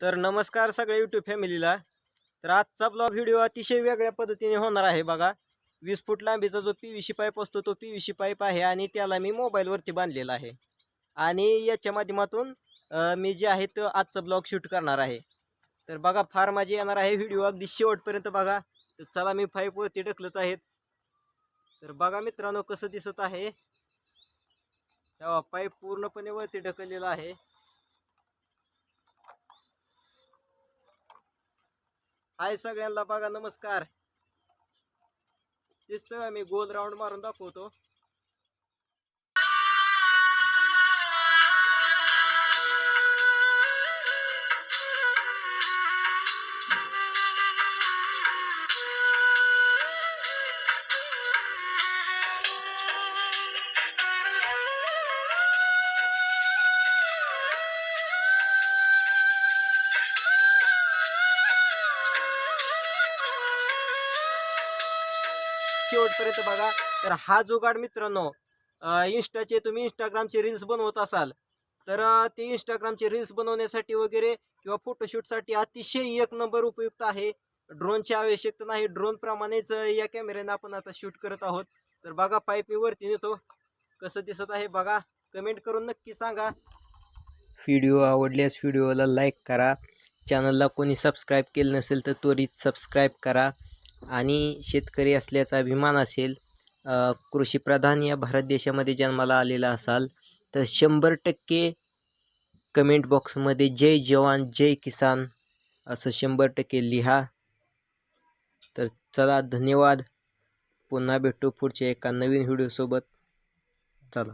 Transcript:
तर नमस्कार सगळ्या यूट्यूब फॅमिलीला तर आजचा ब्लॉग व्हिडिओ अतिशय वेगळ्या पद्धतीने होणार आहे बघा. वीस फूट लांबीचा जो पी व्ही सी पाईप असतो तो पी व्ही सी पाईप आहे आणि त्याला मी मोबाईलवरती बांधलेला आहे. आणि याच्या माध्यमातून मी जे आहे तो आजचा ब्लॉग शूट करणार आहे. तर बघा फार माझी येणार आहे व्हिडिओ अगदी शेवटपर्यंत बघा. तर चला मी पाईपवरती ढकलत आहेत. तर बघा मित्रांनो कसं दिसत आहे. तेव्हा पाईप पूर्णपणे वरती ढकललेला आहे. हाय सगळ्यांना बघा नमस्कार. दिसतोय मी गोल राऊंड मारून दाखवतो. शेवटपर्यंत बघा. तर हा जुगाड मित्रांनो इन्स्टाचे तुम्ही इंस्टाग्रामचे रील्स बनवत असाल तर ते इंस्टाग्रामचे रील्स बनवण्यासाठी वगैरे किंवा फोटोशूटसाठी अतिशय एक नंबर उपयुक्त आहे. ड्रोनची आवश्यकता नाही. ड्रोनप्रमाणेच या कॅमेऱ्याने आपण आता शूट करत आहोत. तर बघा पाईप मी वरती नेतो. कसं दिसत आहे बघा. कमेंट करून नक्की सांगा. व्हिडिओ आवडल्यास व्हिडिओला लाईक करा. चॅनलला कोणी सबस्क्राईब केलं नसेल तर त्वरित सबस्क्राईब करा. आणि शेतकरी असल्याचा अभिमान असेल कृषीप्रधान या भारत देशामध्ये जन्माला आलेला असाल तर शंभर टक्के कमेंट बॉक्समध्ये जय जवान जय किसान असं शंभर टक्के लिहा. तर चला धन्यवाद. पुन्हा भेटू पुढच्या एका नवीन व्हिडिओसोबत. चला.